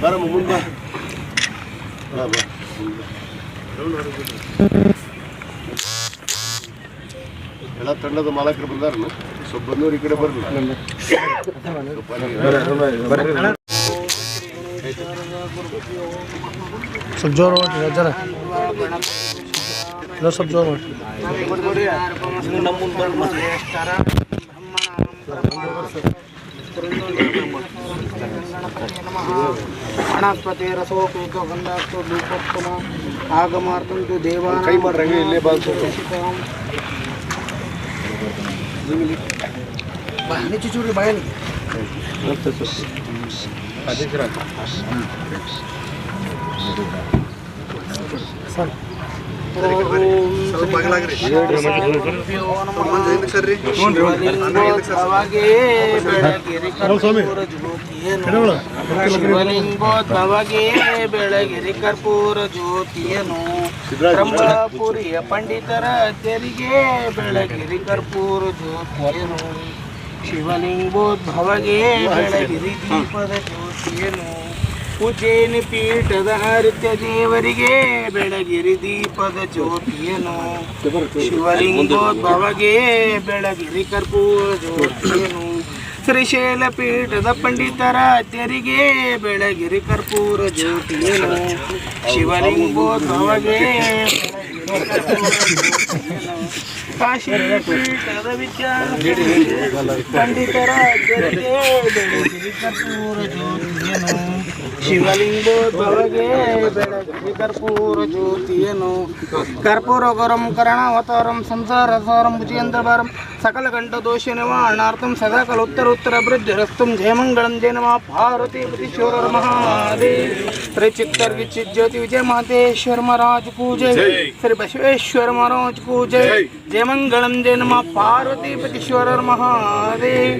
ಬರಮ್ಮ ಮುಂದೆ ಎಲ್ಲ ತಂಡದ ಮಾಲಕರು ಬಂದಾರ ಸ್ವಲ್ಪ ಬಂದವ್ರು ಈ ಕಡೆ ಬರಲ್ಲ ಸ್ವಲ್ಪ ಜೋರು ಮಾಡ್ರಿ ಜರ ಇನ್ನೂ ಸ್ವಲ್ಪ ಜೋರು ಮಾಡ್ರಿ ವನಸ್ಪತಿ ರಸೋಪೇತ ಗಂಧಾಸ್ತು ಧೂಪೋತ್ತಮ ಆಗಮಾರ್ತಂತು ದೇವಾನ ಕೈ ಮಾಡ್ರಿ ಹಂಗೆ ಇಲ್ಲೇ ಬಂದು ಚೂರಿ ಬಾಯಲ್ಲಿ ಬೆಳಗಿರಿ ಕರ್ಪೂರ ಜ್ಯೋತಿಯನು ಬ್ರಹ್ಮಪುರಿಯ ಪಂಡಿತರ ತೆರಿಗೆ ಬೆಳಗಿರಿ ಕರ್ಪೂರ ಜ್ಯೋತಿಯನು ಶಿವಲಿಂಗೋದ್ಭವಗೆ ಬೆಳಗಿರಿ ದೀಪದ ಜ್ಯೋತಿಯನು ಉಜ್ಜಯಿನಿ ಪೀಠದ ಹರಿತ ದೇವರಿಗೆ ಬೆಳಗಿರಿ ದೀಪದ ಜ್ಯೋತಿಯನು ಶಿವಲಿಂಗೋದ್ಭವಗೆ ಬೆಳಗಿರಿ ಕರ್ಪೂರ ಜ್ಯೋತಿಯನು ತ್ರಿಶೈಲ ಪೀಠದ ಪಂಡಿತರ ತೆರಿಗೆ ಬೆಳಗಿರಿ ಕರ್ಪೂರ ಜ್ಯೋತಿಯನು ಶಿವಲಿಂಗೋದ್ಭವಗೆ. ಕಾಶಿ ಪೀಠದ ವಿದ್ಯಾನ ಪಂಡಿತರ ಬೆಳಗಿರಿ ಕರ್ಪೂರ ಜ್ಯೋತಿಯನು ಶಿವಲಿಂಗೋದ್ಭವಗೆ ಬೆಳಗಿರಿ ಕರ್ಪೂರ ಜ್ಯೋತಿಯನು ಕರ್ಪೂರ ಗೌರಂ ಕರಣಾವತಾರಂ ಸಂಸಾರ ಸಾರಂ ಭುಜೇಂದ್ರಭಾರಂ ಸಕಲ ಗಂಟ ದೋಷ ನಿವಾರಣಾರ್ಥಂ ಸದಾ ಕಲ ಉತ್ತರ ಉತ್ತರ ಬೃದ್ಧರಸ್ತಂ ಜಯಮಂಗಳಂ ಜಯ ನಮ ಪಾರ್ವತಿ ಪತಿಶ್ವರ ಮಹಾದೇವ್ ಶ್ರೀ ಚಿತ್ತರ್ಗಿ ಚಿತ್ ಜ್ಯೋತಿ ವಿಜಯ ಮಹದೇಶ್ವರ ಮಹಾರಾಜ್ ಪೂಜೆ ಶ್ರೀ ಬಸವೇಶ್ವರ ಮಹಾರಾಜ್ ಪೂಜೆ ಜಯಮಂಗಳಂ ಜಯ ನಮ ಪಾರ್ವತಿ ಪತಿಶ್ವರ ಮಹಾದೇವ್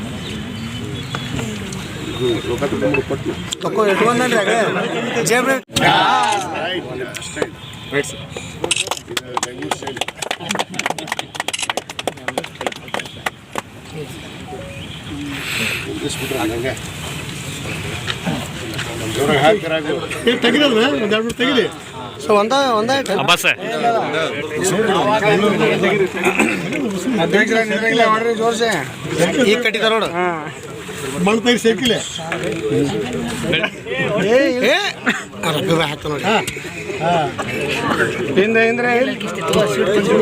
ತೆಗಿದಲ್ವ ಒಂದು ಎರಡು ತೆಗಿದಿ ಸೊ ಒಂದ ಒಂದ ಜೋರ್ಸೆ. ಈಗ ಕಟ್ಟಿದ ನೋಡು. ಮಣ್ಣು ತೆಗಿ ಸೇಕಿಲ್ಲ ಹಿಂದೆ ಹಿಂದ್ರೆ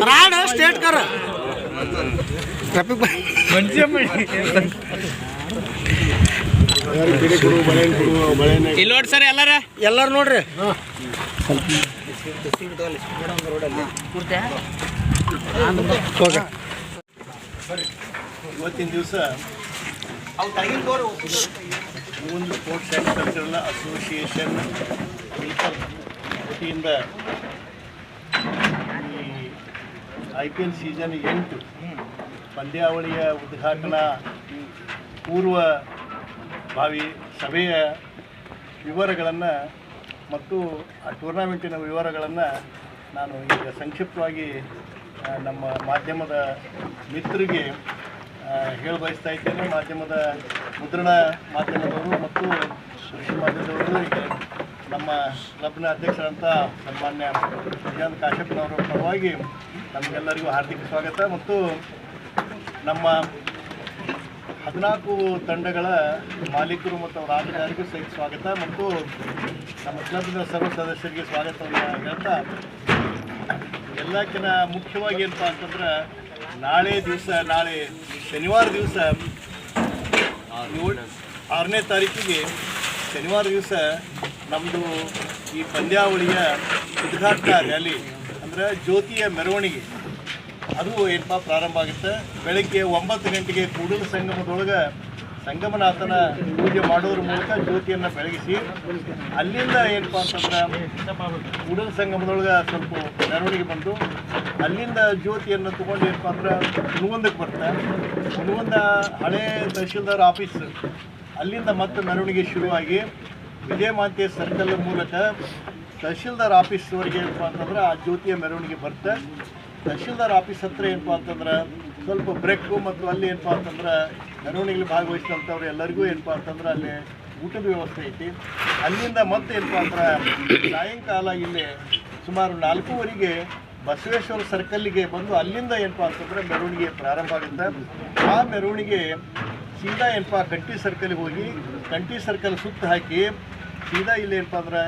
ರಾಡ ಸ್ಟೇಟ್ ಕರ. ಟ್ರಾಫಿಕ್ ಇಲ್ಲಿ ನೋಡಿ ಸರ್ ಎಲ್ಲಾರ? ಎಲ್ಲಾರು ನೋಡ್ರಿ. ಇವತ್ತಿನ ದಿವಸ ಒಂದು ಸ್ಪೋರ್ಟ್ಸ್ ಆ್ಯಂಡ್ ಅಸೋಸಿಯೇಷನ್ ವತಿಯಿಂದ ಈ ಐ ಪಿ ಎಲ್ ಸೀಸನ್ ಎಂಟು ಪಂದ್ಯಾವಳಿಯ ಉದ್ಘಾಟನಾ ಪೂರ್ವ ಭಾವಿ ಸಭೆಯ ವಿವರಗಳನ್ನು ಮತ್ತು ಆ ಟೂರ್ನಾಮೆಂಟಿನ ವಿವರಗಳನ್ನು ನಾನು ಈಗ ಸಂಕ್ಷಿಪ್ತವಾಗಿ ನಮ್ಮ ಮಾಧ್ಯಮದ ಮಿತ್ರರಿಗೆ ಹೇಳ ಬಯಸ್ತಾ ಇದ್ದೇನೆ ಮಾಧ್ಯಮದ ಮುದ್ರಣ ಮಾಧ್ಯಮದವರು ಮತ್ತು ಮಾಧ್ಯಮದವರು ನಮ್ಮ ಕ್ಲಬ್ನ ಅಧ್ಯಕ್ಷರಂತ ಸನ್ಮಾನ್ಯ ವಿಜಯಂತ್ ಕಾಶ್ಯಪ್ನವರ ಪರವಾಗಿ ನಮಗೆಲ್ಲರಿಗೂ ಹಾರ್ದಿಕ ಸ್ವಾಗತ. ಮತ್ತು ನಮ್ಮ ಹದಿನಾಲ್ಕು ತಂಡಗಳ ಮಾಲೀಕರು ಮತ್ತು ಅವರ ಆಟಗಾರರಿಗೂ ಸಹಿತ ಸ್ವಾಗತ. ಮತ್ತು ನಮ್ಮ ಕ್ಲಬ್ನ ಸರ್ವ ಸದಸ್ಯರಿಗೆ ಸ್ವಾಗತವನ್ನು ಹೇಳ್ತಾ ಎಲ್ಲಕ್ಕಿಂತ ಮುಖ್ಯವಾಗಿ ಏನಪ್ಪ ಅಂತಂದ್ರೆ ನಾಳೆ ದಿವಸ, ನಾಳೆ ಶನಿವಾರ ದಿವಸ ಆರನೇ ತಾರೀಕಿಗೆ ಶನಿವಾರ ದಿವಸ ನಮ್ಮದು ಈ ಪಂದ್ಯಾವಳಿಯ ಉದ್ಘಾಟನಾ ರ್ಯಾಲಿ ಅಂದರೆ ಜ್ಯೋತಿಯ ಮೆರವಣಿಗೆ. ಅದು ಏನಪ್ಪ, ಪ್ರಾರಂಭ ಆಗುತ್ತೆ. ಬೆಳಗ್ಗೆ ಒಂಬತ್ತು ಗಂಟೆಗೆ ಕೂಡಲ ಸಂಗಮದೊಳಗೆ ಸಂಗಮನಾಥನ ಪೂಜೆ ಮಾಡೋದ್ರ ಮೂಲಕ ಜ್ಯೋತಿಯನ್ನು ಬೆಳಗಿಸಿ, ಅಲ್ಲಿಂದ ಏನಪ್ಪ ಅಂತಂದ್ರೆ ಕೂಡಲ ಸಂಗಮದೊಳಗೆ ಸ್ವಲ್ಪ ಮೆರವಣಿಗೆ ಬಂದು, ಅಲ್ಲಿಂದ ಜ್ಯೋತಿಯನ್ನು ತೊಗೊಂಡು ಏನಪ್ಪ ಅಂದ್ರೆ ಹುಣಗುಂದಕ್ಕೆ ಬರ್ತಾರೆ ಹುಣಗುಂದ ಹಳೆ ತಹಶೀಲ್ದಾರ್ ಆಫೀಸ್. ಅಲ್ಲಿಂದ ಮತ್ತೆ ಮೆರವಣಿಗೆ ಶುರುವಾಗಿ ವಿಜಯಮಾತೆ ಸರ್ಕಲ್ ಮೂಲಕ ತಹಶೀಲ್ದಾರ್ ಆಫೀಸ್ವರೆಗೆ ಏನಪ್ಪ ಅಂತಂದ್ರೆ ಆ ಜ್ಯೋತಿಯ ಮೆರವಣಿಗೆ ಬರ್ತ, ತಹಶೀಲ್ದಾರ್ ಆಫೀಸ್ ಹತ್ರ ಏನಪ್ಪ ಅಂತಂದ್ರೆ ಸ್ವಲ್ಪ ಬ್ರೇಕು ಮತ್ತು ಅಲ್ಲಿ ಏನಪ್ಪ ಅಂತಂದ್ರೆ ಮೆರವಣಿಗೆಲಿ ಭಾಗವಹಿಸಿದಂಥವ್ರು ಎಲ್ಲರಿಗೂ ಏನಪ್ಪ ಅಂತಂದ್ರೆ ಅಲ್ಲಿ ಊಟದ ವ್ಯವಸ್ಥೆ ಐತಿ. ಅಲ್ಲಿಂದ ಮತ್ತೆ ಏನಪ್ಪ ಅಂದ್ರೆ ಸಾಯಂಕಾಲ ಇಲ್ಲಿ ಸುಮಾರು ನಾಲ್ಕೂವರೆಗೆ ಬಸವೇಶ್ವರ ಸರ್ಕಲ್ಲಿಗೆ ಬಂದು ಅಲ್ಲಿಂದ ಏನಪ್ಪ ಅಂತಂದ್ರೆ ಮೆರವಣಿಗೆ ಪ್ರಾರಂಭ ಆಗುತ್ತೆ. ಆ ಮೆರವಣಿಗೆ ಸೀದಾ ಏನಪ್ಪ ಗಂಟಿ ಸರ್ಕಲ್ಗೆ ಹೋಗಿ ಕಂಟಿ ಸರ್ಕಲ್ ಸುತ್ತ ಹಾಕಿ ಸೀದಾ ಇಲ್ಲಿ ಏನಪ್ಪ ಅಂದ್ರೆ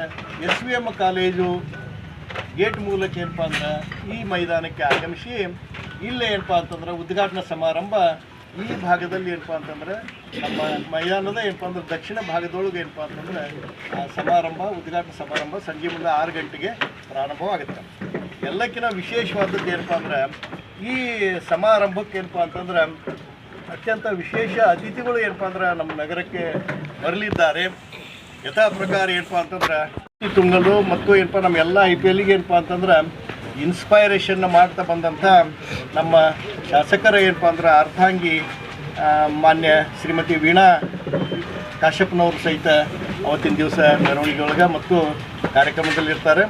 S V M college gate ಮೂಲಕ ಏನಪ್ಪ ಅಂದ್ರೆ ಈ ಮೈದಾನಕ್ಕೆ ಆಗಮಿಸಿ ಇಲ್ಲೇ ಏನಪ್ಪ ಅಂತಂದ್ರೆ ಉದ್ಘಾಟನಾ ಸಮಾರಂಭ ಈ ಭಾಗದಲ್ಲಿ ಏನಪ್ಪ ಅಂತಂದ್ರೆ ನಮ್ಮ ಮೈದಾನದ ಏನಪ್ಪ ಅಂದ್ರೆ ದಕ್ಷಿಣ ಭಾಗದೊಳಗೆ ಏನಪ್ಪ ಅಂತಂದ್ರೆ, ಆ ಸಮಾರಂಭ, ಉದ್ಘಾಟನಾ ಸಮಾರಂಭ ಸಂಜೆ ಮುಂದೆ ಆರು ಗಂಟೆಗೆ ಪ್ರಾರಂಭವಾಗುತ್ತೆ. ಎಲ್ಲಕ್ಕಿಂತ ವಿಶೇಷವಾದದ್ದು ಏನಪ್ಪ ಅಂದ್ರೆ, ಈ ಸಮಾರಂಭಕ್ಕೆ ಏನಪ್ಪ ಅಂತಂದ್ರೆ ಅತ್ಯಂತ ವಿಶೇಷ ಅತಿಥಿಗಳು ಏನಪ್ಪ ಅಂದ್ರೆ ನಮ್ಮ ನಗರಕ್ಕೆ ಬರಲಿದ್ದಾರೆ. ಯಥಾ ಪ್ರಕಾರ ಏನಪ್ಪ ಅಂತಂದ್ರೆ ತುಂಗಲು ಮತ್ತು ಏನಪ್ಪ ನಮ್ಮ ಎಲ್ಲ ಐ ಪಿ ಎಲ್ಗೆ ಏನಪ್ಪ ಅಂತಂದ್ರೆ ಇನ್ಸ್ಪೈರೇಷನ್ನ ಮಾಡ್ತಾ ಬಂದಂಥ ನಮ್ಮ ಶಾಸಕರ ಏನಪ್ಪ ಅಂದ್ರೆ ಅರ್ಧಾಂಗಿ ಮಾನ್ಯ ಶ್ರೀಮತಿ ವೀಣಾ ಕಾಶ್ಯಪ್ಪನವರು ಸಹಿತ ಅವತ್ತಿನ ದಿವಸ ಮೆರವಣಿಗೆ ಒಳಗೆ ಮತ್ತು ಕಾರ್ಯಕ್ರಮದಲ್ಲಿ ಇರ್ತಾರೆ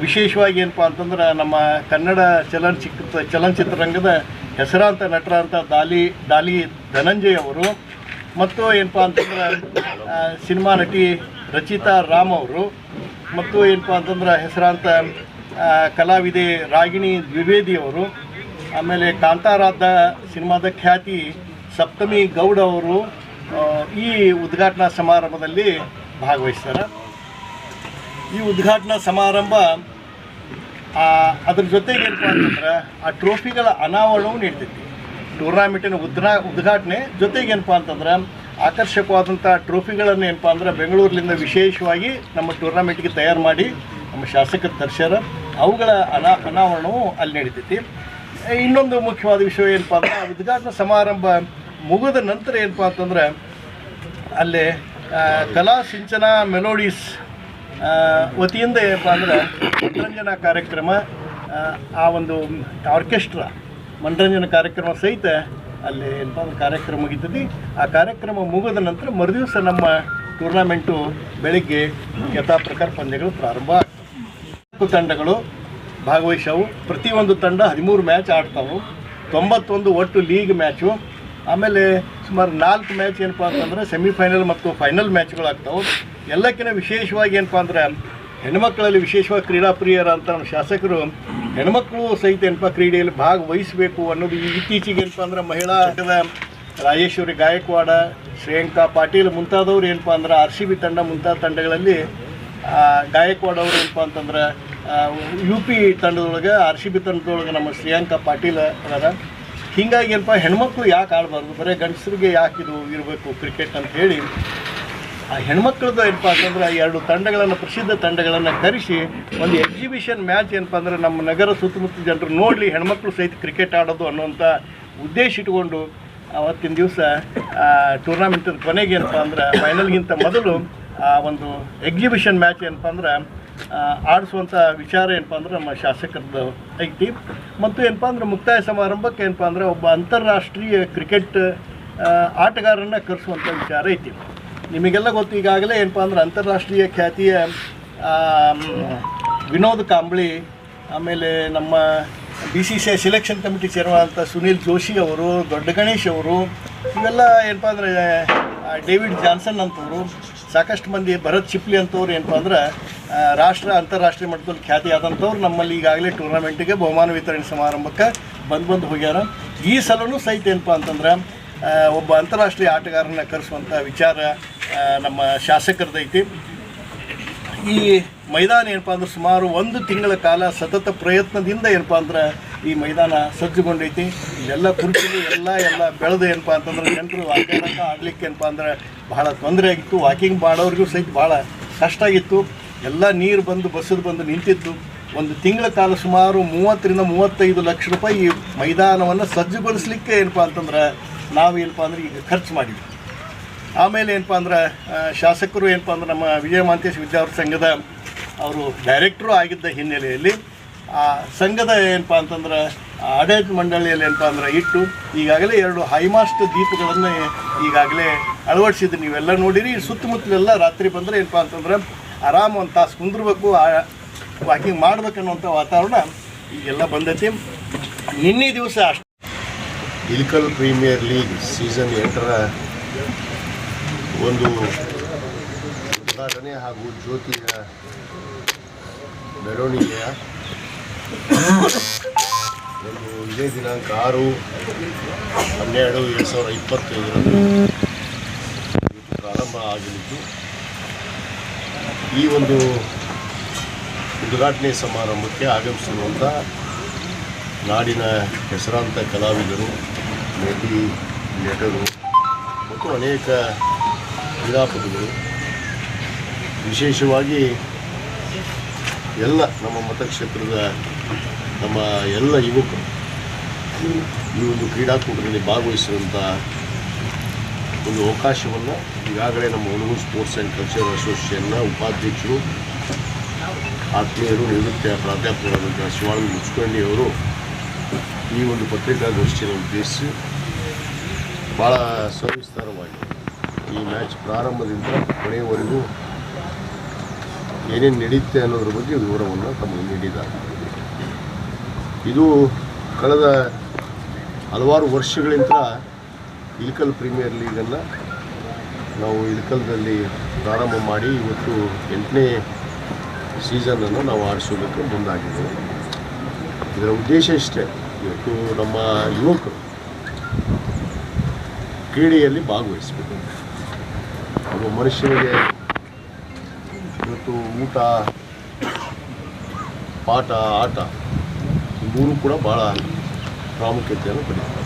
ವಿಶೇಷವಾಗಿ ಏನಪ್ಪ ಅಂತಂದ್ರೆ ನಮ್ಮ ಕನ್ನಡ ಚಲನಚಿತ್ರ, ಚಲನಚಿತ್ರರಂಗದ ಹೆಸರಾಂತ ನಟರಾಂತ ದಾಲಿ ದಾಲಿ ಧನಂಜಯ್ ಅವರು ಮತ್ತು ಏನಪ್ಪ ಅಂತಂದ್ರೆ ಸಿನಿಮಾ ನಟಿ ರಚಿತಾ ರಾಮ್ ಅವರು ಮತ್ತು ಏನಪ್ಪ ಅಂತಂದ್ರೆ ಹೆಸರಾಂತ ಕಲಾವಿದೆ ರಾಗಿಣಿ ದ್ವಿವೇದಿಯವರು, ಆಮೇಲೆ ಕಾಂತಾರಾದ ಸಿನಿಮಾದ ಖ್ಯಾತಿ ಸಪ್ತಮಿ ಗೌಡ ಅವರು ಈ ಉದ್ಘಾಟನಾ ಸಮಾರಂಭದಲ್ಲಿ ಭಾಗವಹಿಸ್ತಾರೆ. ಈ ಉದ್ಘಾಟನಾ ಸಮಾರಂಭ ಅದ್ರ ಜೊತೆಗೆ ಏನಪ್ಪ ಅಂತಂದ್ರೆ, ಆ ಟ್ರೋಫಿಗಳ ಅನಾವರಣವು ನೀಡ್ತೈತಿ. ಟೂರ್ನಾಮೆಂಟಿನ ಉದ್ಘಾ ಉದ್ಘಾಟನೆ ಜೊತೆಗೆ ಏನಪ್ಪ ಅಂತಂದ್ರೆ, ಆಕರ್ಷಕವಾದಂಥ ಟ್ರೋಫಿಗಳನ್ನು ಏನಪ್ಪ ಅಂದ್ರೆ ಬೆಂಗಳೂರಿನಿಂದ ವಿಶೇಷವಾಗಿ ನಮ್ಮ ಟೂರ್ನಾಮೆಂಟ್ಗೆ ತಯಾರು ಮಾಡಿ ನಮ್ಮ ಶಾಸಕರು ತರ್ಸ್ಯಾರ. ಅವುಗಳ ಅನಾ ಅನಾವರಣವು ಅಲ್ಲಿ ನಡೀತೈತಿ. ಇನ್ನೊಂದು ಮುಖ್ಯವಾದ ವಿಷಯ ಏನಪ್ಪ ಅಂದ್ರೆ ಆ ಉದ್ಘಾಟನಾ ಸಮಾರಂಭ ಮುಗಿದ ನಂತರ ಏನಪ್ಪ ಅಂತಂದ್ರೆ ಅಲ್ಲಿ ಕಲಾ ಸಿಂಚನ ಮೆಲೋಡೀಸ್ ವತಿಯಿಂದ ಏನಪ್ಪ ಅಂದ್ರೆ ಮನರಂಜನಾ ಕಾರ್ಯಕ್ರಮ ಆ, ಒಂದು ಆರ್ಕೆಸ್ಟ್ರಾ ಮನರಂಜನಾ ಕಾರ್ಯಕ್ರಮ ಸಹಿತ ಅಲ್ಲಿ ಏನಪ್ಪ ಅಂದ್ರೆ ಕಾರ್ಯಕ್ರಮ ಮುಗಿತದೆ ಆ ಕಾರ್ಯಕ್ರಮ ಮುಗಿದ ನಂತರ ಮರುದಿವಸ ನಮ್ಮ ಟೂರ್ನಾಮೆಂಟು ಬೆಳಿಗ್ಗೆ ಯಥಾ ಪ್ರಕಾರ ಪಂದ್ಯಗಳು ಪ್ರಾರಂಭ ತಂಡಗಳು ಭಾಗವಹಿಸವು. ಪ್ರತಿಯೊಂದು ತಂಡ ಹದಿಮೂರು ಮ್ಯಾಚ್ ಆಡ್ತಾವು. ತೊಂಬತ್ತೊಂದು ಒಟ್ಟು ಲೀಗ್ ಮ್ಯಾಚು ಆಮೇಲೆ ಸುಮಾರು ನಾಲ್ಕು ಮ್ಯಾಚ್ ಏನಪ್ಪ ಅಂತಂದರೆ ಸೆಮಿಫೈನಲ್ ಮತ್ತು ಫೈನಲ್ ಮ್ಯಾಚ್ಗಳು ಆಗ್ತಾವೆ. ಎಲ್ಲಕ್ಕಿಂತ ವಿಶೇಷವಾಗಿ ಏನಪ್ಪ ಅಂದರೆ ಹೆಣ್ಮಕ್ಳಲ್ಲಿ ವಿಶೇಷವಾಗಿ ಕ್ರೀಡಾಪ್ರಿಯರ ಅಂತ ನಮ್ಮ ಶಾಸಕರು ಹೆಣ್ಮಕ್ಳು ಸಹಿತ ಏನಪ್ಪ ಕ್ರೀಡೆಯಲ್ಲಿ ಭಾಗವಹಿಸಬೇಕು ಅನ್ನೋದು ಇತ್ತೀಚೆಗೆ ಏನಪ್ಪ ಅಂದರೆ ಮಹಿಳಾ ರಾಜೇಶ್ವರಿ ಗಾಯಕ್ವಾಡ, ಶ್ರೇಯಾಂಕಾ ಪಾಟೀಲ್ ಮುಂತಾದವ್ರು ಏನಪ್ಪ ಅಂದ್ರೆ ಆರ್ ಸಿ ಬಿ ತಂಡ ಮುಂತಾದ ತಂಡಗಳಲ್ಲಿ ಗಾಯಕ್ವಾಡ್ ಅವರು ಏನಪ್ಪ ಅಂತಂದ್ರೆ ಯು ಪಿ ತಂಡದೊಳಗೆ ಆರ್ ಸಿ ಬಿ ತಂಡದೊಳಗೆ ನಮ್ಮ ಶ್ರೇಯಾಂಕ ಪಾಟೀಲ್ ಅದಾರ. ಹೀಗಾಗಿ ಏನಪ್ಪ ಹೆಣ್ಮಕ್ಳು ಯಾಕೆ ಆಡಬಾರ್ದು? ಬರೀ ಗಂಡಸರಿಗೆ ಯಾಕೆ ಇದು ಇರಬೇಕು ಕ್ರಿಕೆಟ್ ಅಂತ ಹೇಳಿ. ಆ ಹೆಣ್ಮಕ್ಳದ್ದು ಏನಪ್ಪ ಅಂತಂದ್ರೆ ಎರಡು ತಂಡಗಳನ್ನು, ಪ್ರಸಿದ್ಧ ತಂಡಗಳನ್ನು ಕರೆಸಿ, ಒಂದು ಎಕ್ಸಿಬಿಷನ್ ಮ್ಯಾಚ್ ಏನಪ್ಪ ಅಂದರೆ ನಮ್ಮ ನಗರ ಸುತ್ತಮುತ್ತ ಜನರು ನೋಡಲಿ ಹೆಣ್ಮಕ್ಳು ಸಹಿತ ಕ್ರಿಕೆಟ್ ಆಡೋದು ಅನ್ನೋಂಥ ಉದ್ದೇಶ ಇಟ್ಕೊಂಡು, ಅವತ್ತಿನ ದಿವಸ ಟೂರ್ನಾಮೆಂಟದ ಕೊನೆಗೆ ಏನಪ್ಪ ಅಂದ್ರೆ ಫೈನಲ್ಗಿಂತ ಮೊದಲು ಆ ಒಂದು ಎಕ್ಸಿಬಿಷನ್ ಮ್ಯಾಚ್ ಏನಪ್ಪ ಅಂದ್ರೆ ಆಡಿಸುವಂಥ ವಿಚಾರ ಏನಪ್ಪ ಅಂದ್ರೆ ನಮ್ಮ ಶಾಸಕರದ್ದು ಐತಿ. ಮತ್ತು ಏನಪ್ಪ ಅಂದ್ರೆ ಮುಕ್ತಾಯ ಸಮಾರಂಭಕ್ಕೆ ಏನಪ್ಪ ಅಂದ್ರೆ ಒಬ್ಬ ಅಂತಾರಾಷ್ಟ್ರೀಯ ಕ್ರಿಕೆಟ್ ಆಟಗಾರರನ್ನ ಕರೆಸುವಂಥ ವಿಚಾರ ಐತಿ. ನಿಮಗೆಲ್ಲ ಗೊತ್ತು, ಈಗಾಗಲೇ ಏನಪ್ಪ ಅಂದ್ರೆ ಅಂತಾರಾಷ್ಟ್ರೀಯ ಖ್ಯಾತಿಯ ವಿನೋದ್ ಕಾಂಬ್ಳಿ, ಆಮೇಲೆ ನಮ್ಮ B C C I selection committee chairman ಅಂತ ಸುನೀಲ್ ಜೋಶಿ ಅವರು, ದೊಡ್ಡ ಗಣೇಶ್ ಅವರು, ಇವೆಲ್ಲ ಏನಪ್ಪ ಅಂದರೆ ಡೇವಿಡ್ ಜಾನ್ಸನ್ ಅಂತವರು ಸಾಕಷ್ಟು ಮಂದಿ ಭರತ್ ಚಿಪ್ಲಿ ಅಂತವ್ರು ಏನಪ್ಪ ಅಂದ್ರೆ ರಾಷ್ಟ್ರ, ಅಂತಾರಾಷ್ಟ್ರೀಯ ಮಟ್ಟದಲ್ಲಿ ಖ್ಯಾತಿ ಆದಂಥವ್ರು ನಮ್ಮಲ್ಲಿ ಈಗಾಗಲೇ ಟೂರ್ನಮೆಂಟಿಗೆ ಬಹುಮಾನ ವಿತರಣೆ ಸಮಾರಂಭಕ್ಕೆ ಬಂದು ಬಂದು ಹೋಗ್ಯಾರ. ಈ ಸಲವೂ ಸಹಿತ ಏನಪ್ಪ ಅಂತಂದ್ರೆ ಒಬ್ಬ ಅಂತಾರಾಷ್ಟ್ರೀಯ ಆಟಗಾರನ ಕರೆಸುವಂಥ ವಿಚಾರ ನಮ್ಮ ಶಾಸಕರದೈತಿ. ಈ ಮೈದಾನ ಏನಪ್ಪ ಅಂದ್ರೆ ಸುಮಾರು ಒಂದು ತಿಂಗಳ ಕಾಲ ಸತತ ಪ್ರಯತ್ನದಿಂದ ಏನಪ್ಪ ಅಂದ್ರೆ ಈ ಮೈದಾನ ಸಜ್ಜುಗೊಂಡೈತಿ. ಇಲ್ಲೆಲ್ಲ ಕುರ್ಚಿಗಳು ಎಲ್ಲ ಎಲ್ಲ ಬೆಳೆದು ಏನಪ್ಪ ಅಂತಂದ್ರೆ ಜನರು ವಾಕಿಂಗ್ ಆಡ್ಲಿಕ್ಕೆ ಏನಪ್ಪ ಅಂದ್ರೆ ಭಾಳ ತೊಂದರೆ ಆಗಿತ್ತು. ವಾಕಿಂಗ್ ಮಾಡೋರಿಗೂ ಸಹಿತ ಭಾಳ ಕಷ್ಟ ಆಗಿತ್ತು. ಎಲ್ಲ ನೀರು ಬಂದು ಬಸ್ಸದು ಬಂದು ನಿಂತಿತ್ತು ಒಂದು ತಿಂಗಳ ಕಾಲ ಸುಮಾರು ಮೂವತ್ತರಿಂದ ಮೂವತ್ತೈದು ಲಕ್ಷ ರೂಪಾಯಿ ಈ ಮೈದಾನವನ್ನು ಸಜ್ಜುಗೊಳಿಸ್ಲಿಕ್ಕೆ ಏನಪ್ಪ ಅಂತಂದ್ರೆ ನಾವು ಏನಪ್ಪ ಅಂದ್ರೆ ಈಗ ಖರ್ಚು ಮಾಡಿದ್ವಿ. ಆಮೇಲೆ ಏನಪ್ಪ ಅಂದ್ರೆ ಶಾಸಕರು ಏನಪ್ಪ ಅಂದ್ರೆ ನಮ್ಮ ವಿಜಯ ಮಾಂತೇಶ್ ವಿದ್ಯಾರ್ಥಿ ಸಂಘದ ಅವರು ಡೈರೆಕ್ಟ್ರು ಆಗಿದ್ದ ಹಿನ್ನೆಲೆಯಲ್ಲಿ ಆ, ಸಂಘದ ಏನಪ್ಪ ಅಂತಂದ್ರೆ ಆಡಳಿತ ಮಂಡಳಿಯಲ್ಲಿ ಏನಪ್ಪ ಅಂದ್ರೆ ಇಟ್ಟು, ಈಗಾಗಲೇ ಎರಡು ಹೈಮಾಸ್ಟ್ ದೀಪಗಳನ್ನು ಈಗಾಗಲೇ ಅಳವಡಿಸಿದ್ರಿ ನೀವೆಲ್ಲ ನೋಡಿರಿ, ಸುತ್ತಮುತ್ತಲೆಲ್ಲ ರಾತ್ರಿ ಬಂದರೆ ಏನಪ್ಪ ಅಂತಂದ್ರೆ ಆರಾಮ ಒಂದು ತಾಸು ಕುಂದಿರ್ಬೇಕು ವಾಕಿಂಗ್ ಮಾಡ್ಬೇಕನ್ನುವಂಥ ವಾತಾವರಣ ಈಗೆಲ್ಲ ಬಂದೈತಿ. ನಿನ್ನೆ ದಿವಸ ಅಷ್ಟು ಇಲ್ಕಲ್ ಪ್ರೀಮಿಯರ್ ಲೀಗ್ ಸೀಸನ್ ಎಂಟರ ಒಂದು ಉದ್ಘಾಟನೆ ಹಾಗೂ ಜ್ಯೋತಿಯ ಮೆರವಣಿಗೆಯ ಒಂದು ಇದೇ ದಿನಾಂಕ ಆರು, ಹನ್ನೆರಡು, ಎರಡು ಸಾವಿರದ ಇಪ್ಪತ್ತೈದರಲ್ಲಿ ಪ್ರಾರಂಭ ಆಗಲಿದ್ದು, ಈ ಒಂದು ಉದ್ಘಾಟನೆ ಸಮಾರಂಭಕ್ಕೆ ಆಗಮಿಸಿರುವಂಥ ನಾಡಿನ ಹೆಸರಾಂತ ಕಲಾವಿದರು ನಟಿ ನಟರು, ಮತ್ತು ಅನೇಕ ಕ್ರೀಡಾಪಟುಗಳು, ವಿಶೇಷವಾಗಿ ಎಲ್ಲ ನಮ್ಮ ಮತಕ್ಷೇತ್ರದ ನಮ್ಮ ಎಲ್ಲ ಯುವಕರು ಈ ಒಂದು ಕ್ರೀಡಾಕೂಟದಲ್ಲಿ ಭಾಗವಹಿಸಿದಂಥ ಒಂದು ಅವಕಾಶವನ್ನು ಈಗಾಗಲೇ ನಮ್ಮ ಹುಡುಗು ಸ್ಪೋರ್ಟ್ಸ್ ಆ್ಯಂಡ್ ಕಲ್ಚರ್ ಅಸೋಸಿಯೇಷನ್ನ ಉಪಾಧ್ಯಕ್ಷರು, ಆತ್ಮೀಯರು, ನಿವೃತ್ತ ಪ್ರಾಧ್ಯಾಪಕರಾದಂಥ ಶಿವಾನಂದ ಮುಚ್ಕೊಂಡಿ ಅವರು ಈ ಒಂದು ಪತ್ರಿಕಾಗೋಷ್ಠಿಯನ್ನು ಉದ್ದೇಶಿಸಿ ಭಾಳ ಸವಿಸ್ತಾರವಾಗಿ ಈ ಮ್ಯಾಚ್ ಪ್ರಾರಂಭದಿಂದ ಕೊನೆಯವರೆಗೂ ಏನೇನು ನಡೆಯುತ್ತೆ ಅನ್ನೋದ್ರ ಬಗ್ಗೆ ವಿವರವನ್ನು ತಮಗೆ ನೀಡಿದ್ದಾರೆ. ಇದು ಕಳೆದ ಹಲವಾರು ವರ್ಷಗಳಿಂದ ಇಳಕಲ್ ಪ್ರೀಮಿಯರ್ ಲೀಗನ್ನು ನಾವು ಇಳಕಲ್ದಲ್ಲಿ ಪ್ರಾರಂಭ ಮಾಡಿ ಇವತ್ತು ಎಂಟನೇ ಸೀಸನನ್ನು ನಾವು ಆಡಿಸೋದಕ್ಕೆ ಮುಂದಾಗಿದ್ದೇವೆ. ಇದರ ಉದ್ದೇಶ ಇಷ್ಟೇ, ಇವತ್ತು ನಮ್ಮ ಯುವಕರು ಕ್ರೀಡೆಯಲ್ಲಿ ಭಾಗವಹಿಸಬೇಕು. ಒಬ್ಬ ಮನುಷ್ಯನಿಗೆ ಇವತ್ತು ಊಟ, ಪಾಠ, ಆಟ, ಮೂರು ಕೂಡ ಭಾಳ ಪ್ರಾಮುಖ್ಯತೆಯನ್ನು ಪಡೀತಾರೆ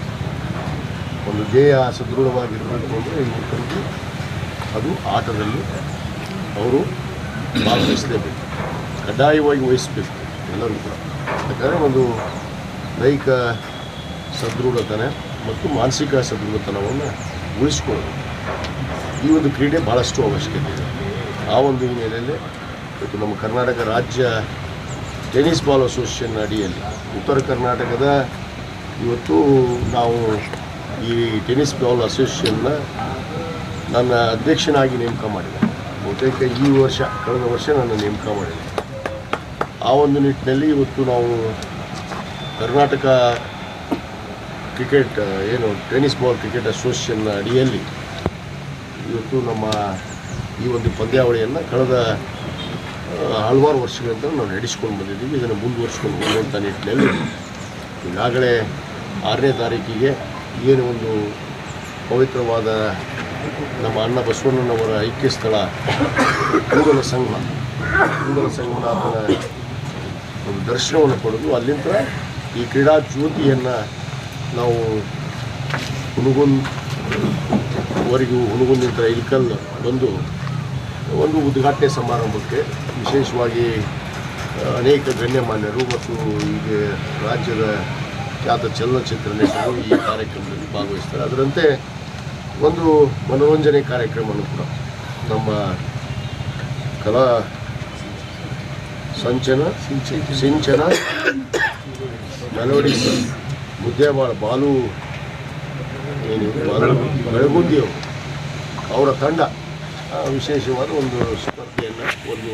ಒಂದು ಧ್ಯೇಯ ಸದೃಢವಾಗಿರಬೇಕು ಅಂದರೆ ಯುವಕರಿಗೆ ಅದು ಆಟದಲ್ಲಿ ಅವರು ಭಾಗವಹಿಸಲೇಬೇಕು. ಕಡ್ಡಾಯವಾಗಿ ವಹಿಸಬೇಕು, ಎಲ್ಲರೂ ಕೂಡ. ಯಾಕಂದರೆ ಒಂದು ದೈಹಿಕ ಸದೃಢತನ ಮತ್ತು ಮಾನಸಿಕ ಸದೃಢತನವನ್ನು ಉಳಿಸ್ಕೊಳ್ಬೇಕು ಈ ಒಂದು ಕ್ರೀಡೆ ಭಾಳಷ್ಟು ಅವಶ್ಯಕತೆ ಇದೆ. ಆ ಒಂದು ಹಿನ್ನೆಲೆಯಲ್ಲಿ ಇವತ್ತು ನಮ್ಮ ಕರ್ನಾಟಕ ರಾಜ್ಯ ಟೆನ್ನಿಸ್ ಬಾಲ್ ಅಸೋಸಿಯೇಷನ್ ಅಡಿಯಲ್ಲಿ ಉತ್ತರ ಕರ್ನಾಟಕದ ಇವತ್ತು ನಾವು ಈ ಟೆನಿಸ್ ಬಾಲ್ ಅಸೋಸಿಯೇಷನ್ನ ನನ್ನ ಅಧ್ಯಕ್ಷನಾಗಿ ನೇಮಕ ಮಾಡಿದೆ. ಬಹುತೇಕ ಈ ವರ್ಷ, ಕಳೆದ ವರ್ಷ ನನ್ನ ನೇಮಕ ಮಾಡಿದೆ. ಆ ಒಂದು ನಿಟ್ಟಿನಲ್ಲಿ ಇವತ್ತು ನಾವು ಕರ್ನಾಟಕ ಕ್ರಿಕೆಟ್ ಏನು ಟೆನಿಸ್ ಬಾಲ್ ಕ್ರಿಕೆಟ್ ಅಸೋಸಿಯೇಷನ್ನ ಅಡಿಯಲ್ಲಿ ಇವತ್ತು ನಮ್ಮ ಈ ಒಂದು ಪಂದ್ಯಾವಳಿಯನ್ನು ಕಳೆದ ಹಲವಾರು ವರ್ಷಗಳಿಂದ ನಾವು ನಡೆಸ್ಕೊಂಡು ಬಂದಿದ್ದೀವಿ. ಇದನ್ನು ಮುಂದುವರಿಸ್ಕೊಂಡು ಹೋಗುವಂಥ ನಿಟ್ಟಿನಲ್ಲಿ ಈಗಾಗಲೇ ಆರನೇ ತಾರೀಕಿಗೆ ಏನು ಒಂದು ಪವಿತ್ರವಾದ ನಮ್ಮ ಅಣ್ಣ ಬಸವಣ್ಣನವರ ಐಕ್ಯ ಸ್ಥಳ ಕೂದಲ ಸಂಘ, ಕೂದಲ ಸಂಗಮನಾಥನ ಒಂದು ದರ್ಶನವನ್ನು ಪಡೆದು ಅಲ್ಲಿಂದ ಈ ಕ್ರೀಡಾ ಜ್ಯೋತಿಯನ್ನು ನಾವು ಹುಣಗುಂದ್ವರೆಗೂ ಹುಣಗುಂದಿಂದ ಇಲ್ಕಲ್ ಬಂದು ಒಂದು ಉದ್ಘಾಟನೆ ಸಮಾರಂಭಕ್ಕೆ ವಿಶೇಷವಾಗಿ ಅನೇಕ ಗಣ್ಯಮಾನ್ಯರು ಮತ್ತು ಈಗ ರಾಜ್ಯದ ಖ್ಯಾತ ಚಲನಚಿತ್ರ ನಟರು ಈ ಕಾರ್ಯಕ್ರಮದಲ್ಲಿ ಭಾಗವಹಿಸ್ತಾರೆ. ಅದರಂತೆ ಒಂದು ಮನೋರಂಜನೆ ಕಾರ್ಯಕ್ರಮವನ್ನು ಕೂಡ ನಮ್ಮ ಕಲಾ ಸಂಚನ, ಸಿಂಚನ, ಮೆಲೋಡಿ ಮುದ್ದೇಬಾಳ ಬಾಲು, ಏನು, ಬಾಲು, ಬೆಳಗುಂದಿಯವರು, ಅವರ ತಂಡ. ವಿಶೇಷವಾದ ಒಂದು ಸ್ಪರ್ಧೆಯನ್ನು, ಒಂದು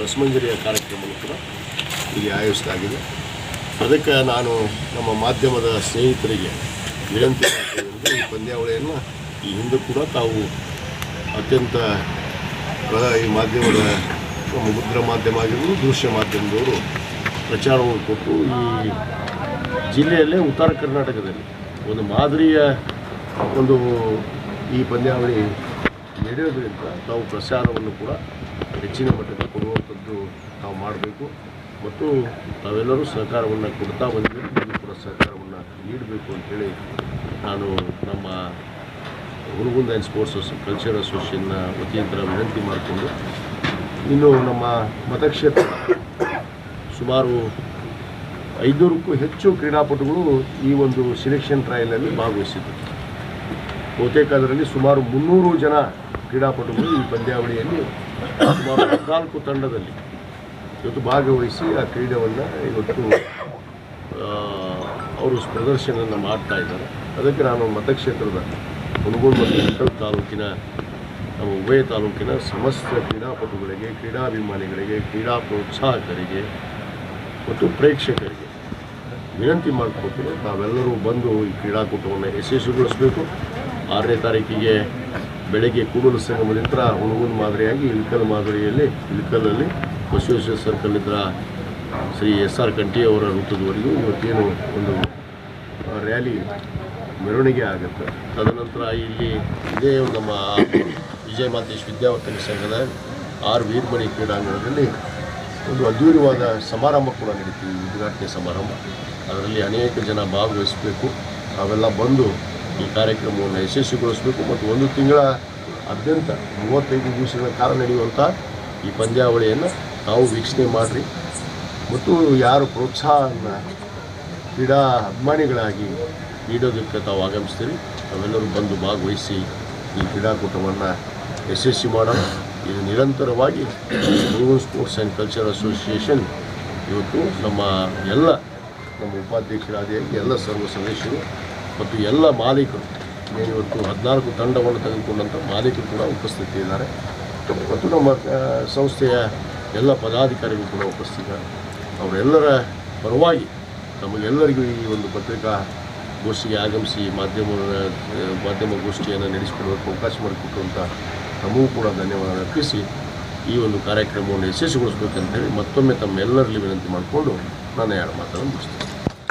ರಸಮಂಜರಿಯ ಕಾರ್ಯಕ್ರಮವನ್ನು ಕೂಡ ಇಲ್ಲಿ ಆಯೋಜಿಸಲಾಗಿದೆ. ಅದಕ್ಕೆ ನಾನು ನಮ್ಮ ಮಾಧ್ಯಮದ ಸ್ನೇಹಿತರಿಗೆ ವಿನಂತಿ ಈ ಪಂದ್ಯಾವಳಿಯನ್ನು ಈ ಹಿಂದೆ ಕೂಡ ತಾವು ಅತ್ಯಂತ ಈ ಮಾಧ್ಯಮದ ಮುದ್ರ ಮಾಧ್ಯಮ ಆಗಿರ್ಬೋದು, ದೃಶ್ಯ ಮಾಧ್ಯಮದವರು ಪ್ರಚಾರವನ್ನು ಕೊಟ್ಟು ಈ ಜಿಲ್ಲೆಯಲ್ಲೇ ಉತ್ತರ ಕರ್ನಾಟಕದಲ್ಲಿ ಒಂದು ಮಾದರಿಯ ಒಂದು ಈ ಪಂದ್ಯಾವಳಿ ನಡೆಯೋದ್ರಿಂದ ನಾವು ಪ್ರಸಾರವನ್ನು ಕೂಡ ಹೆಚ್ಚಿನ ಮಟ್ಟದಲ್ಲಿ ಕೊಡುವಂಥದ್ದು ನಾವು ಮಾಡಬೇಕು. ಮತ್ತು ತಾವೆಲ್ಲರೂ ಸಹಕಾರವನ್ನು ಕೊಡ್ತಾ ಬಂದಿದ್ದೀವಿ. ಕೂಡ ಸಹಕಾರವನ್ನು ನೀಡಬೇಕು ಅಂತೇಳಿ ನಾನು ನಮ್ಮ ಹುರುಗುಂದ ಆ್ಯಂಡ್ ಸ್ಪೋರ್ಟ್ಸ್ ಅಸೋ, ಕಲ್ಚರ್ ಅಸೋಸಿಯೇಷನ್ನ ವತಿಯಿಂದ ವಿನಂತಿ ಮಾಡಿಕೊಂಡು ಇನ್ನು ನಮ್ಮ ಮತಕ್ಷೇತ್ರ ಸುಮಾರು ಐದುನೂರಕ್ಕೂ ಹೆಚ್ಚು ಕ್ರೀಡಾಪಟುಗಳು ಈ ಒಂದು ಸಿಲೆಕ್ಷನ್ ಟ್ರಯಲಲ್ಲಿ ಭಾಗವಹಿಸಿದ್ದರು ಬಹುತೇಕ ಅದರಲ್ಲಿ ಸುಮಾರು ಮುನ್ನೂರು ಜನ ಕ್ರೀಡಾಪಟುಗಳು ಈ ಪಂದ್ಯಾವಳಿಯಲ್ಲಿ ಸುಮಾರು ಹದಿನಾಲ್ಕು ತಂಡದಲ್ಲಿ ಇವತ್ತು ಭಾಗವಹಿಸಿ ಆ ಕ್ರೀಡೆಯನ್ನು ಇವತ್ತು ಅವರು ಪ್ರದರ್ಶನವನ್ನು ಮಾಡ್ತಾ ಇದ್ದಾರೆ. ಅದಕ್ಕೆ ನಾನು ಮತಕ್ಷೇತ್ರದ ಮುನಗೋಡು ಮತ್ತು ಇಳಕಲ್ ತಾಲೂಕಿನ, ನಮ್ಮ ಉಭಯ ತಾಲೂಕಿನ ಸಮಸ್ತ ಕ್ರೀಡಾಪಟುಗಳಿಗೆ, ಕ್ರೀಡಾಭಿಮಾನಿಗಳಿಗೆ, ಕ್ರೀಡಾ ಪ್ರೋತ್ಸಾಹಕರಿಗೆ ಮತ್ತು ಪ್ರೇಕ್ಷಕರಿಗೆ ವಿನಂತಿ ಮಾಡಿಕೊಡ್ತೀನಿ ತಾವೆಲ್ಲರೂ ಬಂದು ಈ ಕ್ರೀಡಾಕೂಟವನ್ನು ಯಶಸ್ವಿಗೊಳಿಸಬೇಕು. ಆರನೇ ತಾರೀಕಿಗೆ ಬೆಳಗ್ಗೆ ಕೂಡಲು ಸಂಗಮದಿಂದ ಹುಣಗುನ್ ಮಾದರಿಯಾಗಿ ಇಳಕಲ್ ಮಾದರಿಯಲ್ಲಿ, ಇಳಕಲಲ್ಲಿ ಬಸವೇಶ್ವರ ಸರ್ಕಲ್ಲಿದ್ದ ಶ್ರೀ ಎಸ್ ಆರ್ ಕಂಠಿಯವರ ವೃತ್ತದವರೆಗೂ ಇವತ್ತೇನು ಒಂದು ರ್ಯಾಲಿ ಮೆರವಣಿಗೆ ಆಗುತ್ತೆ. ತದನಂತರ ಇಲ್ಲಿ ಇದೇ ನಮ್ಮ ವಿಜಯ ಮಾತೇಶ್ ವಿದ್ಯಾವರ್ಧನ ಸಂಘದ ಆರ್ ವೀರ್ಮಣಿ ಕ್ರೀಡಾಂಗಣದಲ್ಲಿ ಒಂದು ಅದ್ಭುತವಾದ ಸಮಾರಂಭ ಕೂಡ ನಡೀತೀವಿ ಉದ್ಘಾಟನೆ ಸಮಾರಂಭ. ಅದರಲ್ಲಿ ಅನೇಕ ಜನ ಭಾಗವಹಿಸಬೇಕು. ಅವೆಲ್ಲ ಬಂದು ಈ ಕಾರ್ಯಕ್ರಮವನ್ನು ಯಶಸ್ವಿಗೊಳಿಸಬೇಕು ಮತ್ತು ಒಂದು ತಿಂಗಳ ಅತ್ಯಂತ ಮೂವತ್ತೈದು ದಿವಸಗಳ ಕಾಲ ನಡೆಯುವಂಥ ಈ ಪಂದ್ಯಾವಳಿಯನ್ನು ತಾವು ವೀಕ್ಷಣೆ ಮಾಡಿರಿ. ಮತ್ತು ಯಾರು ಪ್ರೋತ್ಸಾಹನ ಕ್ರೀಡಾ ಅಭಿಮಾನಿಗಳಾಗಿ ನೀಡೋದಕ್ಕೆ ತಾವು ಆಗಮಿಸ್ತೀರಿ. ತಾವೆಲ್ಲರೂ ಬಂದು ಭಾಗವಹಿಸಿ ಈ ಕ್ರೀಡಾಕೂಟವನ್ನು ಯಶಸ್ವಿ ಮಾಡೋಣ. ಇದು ನಿರಂತರವಾಗಿ Murugan sports and culture association ಇವತ್ತು ನಮ್ಮ ಎಲ್ಲ ನಮ್ಮ ಉಪಾಧ್ಯಕ್ಷರಾದಿಯಾಗಿ ಎಲ್ಲ ಸರ್ವ ಸದಸ್ಯರು ಮತ್ತು ಎಲ್ಲ ಮಾಲೀಕರು ಇವತ್ತು ಹದಿನಾಲ್ಕು ತಂಡವನ್ನು ತೆಗೆದುಕೊಂಡಂಥ ಮಾಲೀಕರು ಕೂಡ ಉಪಸ್ಥಿತಿ ಇದ್ದಾರೆ. ಮತ್ತು ನಮ್ಮ ಸಂಸ್ಥೆಯ ಎಲ್ಲ ಪದಾಧಿಕಾರಿಗಳು ಕೂಡ ಉಪಸ್ಥಿತಿದ್ದಾರೆ ಅವರೆಲ್ಲರ ಪರವಾಗಿ ನಮಗೆಲ್ಲರಿಗೂ ಈ ಒಂದು ಪತ್ರಿಕಾ ಗೋಷ್ಠಿಗೆ ಆಗಮಿಸಿ ಮಾಧ್ಯಮ ಮಾಧ್ಯಮ ಗೋಷ್ಠಿಯನ್ನು ನಡೆಸಿಕೊಡೋದಕ್ಕೆ ಅವಕಾಶ ಮಾಡಿಕೊಟ್ಟಂಥ ನಮಗೂ ಕೂಡ ಧನ್ಯವಾದ ಅರ್ಪಿಸಿ ಈ ಒಂದು ಕಾರ್ಯಕ್ರಮವನ್ನು ಯಶಸ್ವಿಗೊಳಿಸಬೇಕಂತೇಳಿ ಮತ್ತೊಮ್ಮೆ ತಮ್ಮೆಲ್ಲರಲ್ಲಿ ವಿನಂತಿ ಮಾಡಿಕೊಂಡು ನಾನು ಎರಡು ಮಾತನ್ನು ಮುಗಿಸ್ತೀನಿ.